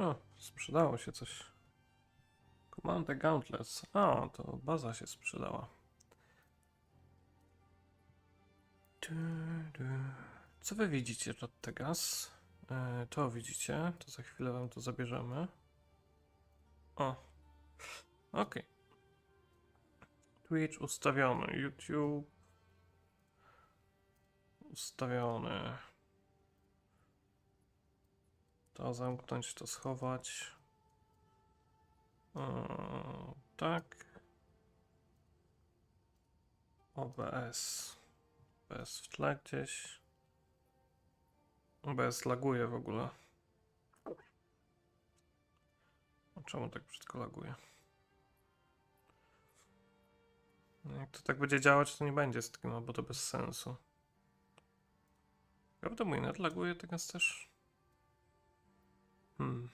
O, sprzedało się coś. Command the Gauntlets. A, to baza się sprzedała. Co wy widzicie, Tegas? E, to widzicie, to za chwilę wam to zabierzemy. O, okej. Twitch ustawiony, YouTube ustawiony. To zamknąć, to schować. Tak. OBS. OBS w tle gdzieś. OBS laguje w ogóle. A Czemu tak brzydko laguje? No Jak to tak będzie działać, to nie będzie z tym, bo to bez sensu. Prawda mój net laguje teraz też? um,